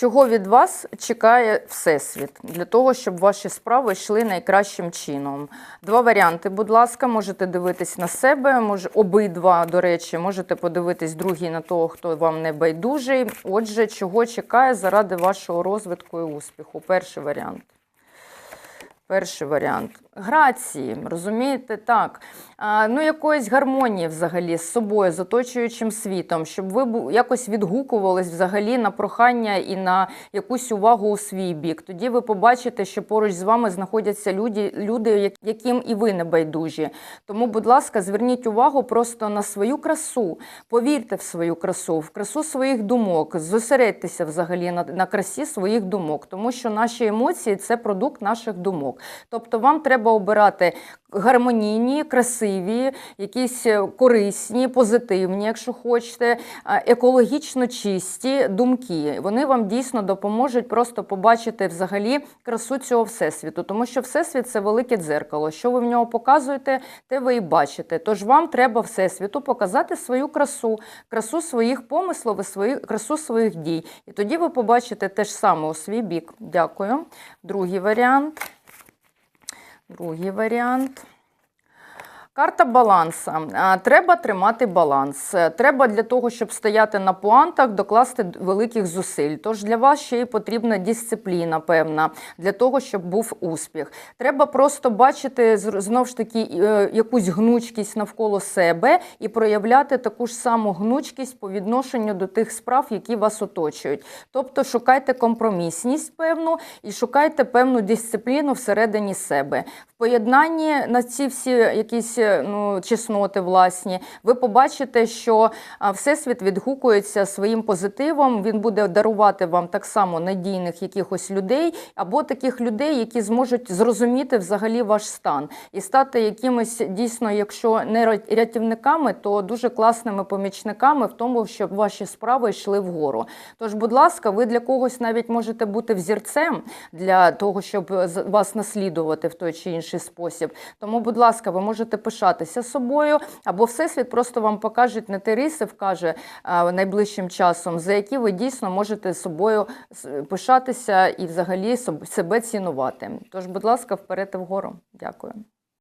Чого від вас чекає Всесвіт для того, щоб ваші справи йшли найкращим чином? Два варіанти, будь ласка, можете дивитись на себе, може обидва, до речі, можете подивитись другий на того, хто вам не байдужий. Отже, чого чекає заради вашого розвитку і успіху? Перший варіант. Перший варіант. Грації, розумієте, так. Ну, якоїсь гармонії взагалі з собою, з оточуючим світом, щоб ви якось відгукувались взагалі на прохання і на якусь увагу у свій бік. Тоді ви побачите, що поруч з вами знаходяться люди, люди яким і ви не байдужі. Тому, будь ласка, зверніть увагу просто на свою красу. Повірте в свою красу, в красу своїх думок. Зосередьтеся взагалі на, на красі своїх думок, тому що наші емоції це продукт наших думок. Тобто вам треба обирати гармонійні, красиві, якісь е, корисні, позитивні, якщо хочете, е, екологічно чисті думки. Вони вам дійсно допоможуть просто побачити взагалі красу цього всесвіту, тому що всесвіт це велике дзеркало. Що ви в нього показуєте, те ви і бачите. Тож вам треба всесвіту показати свою красу, красу своїх помислів свої, красу своїх дій. І тоді ви побачите те ж саме у свій бік. Дякую. Другий варіант. Другий варіант. Карта баланса. Треба тримати баланс. Е, Треба для того, щоб стояти на пуантах, докласти великих зусиль. Тож для вас ще й потрібна дисципліна, певна, для того, щоб був успіх. Треба просто бачити знов ж таки е, якусь гнучкість навколо себе і проявляти таку ж саму гнучкість по відношенню до тих справ, які вас оточують. Тобто шукайте компромісність певну і шукайте певну дисципліну всередині себе. Поєднанні на ці всі якісь е, ну, чесноти власні, ви побачите, що Всесвіт відгукується своїм позитивом. Він буде дарувати вам так само надійних якихось людей, або таких людей, які зможуть зрозуміти взагалі ваш стан і стати якимись дійсно, якщо не рятівниками, то дуже класними помічниками в тому, щоб ваші справи йшли вгору. Тож, будь ласка, ви для когось навіть можете бути взірцем для того, щоб вас наслідувати в той чи інший спосіб. Тому, будь ласка, ви можете пишатися собою, або Всесвіт просто вам покаже на ті риси, вкаже найближчим часом, за які ви дійсно можете собою пишатися і взагалі себе цінувати. Тож, будь ласка, вперед і вгору. Дякую.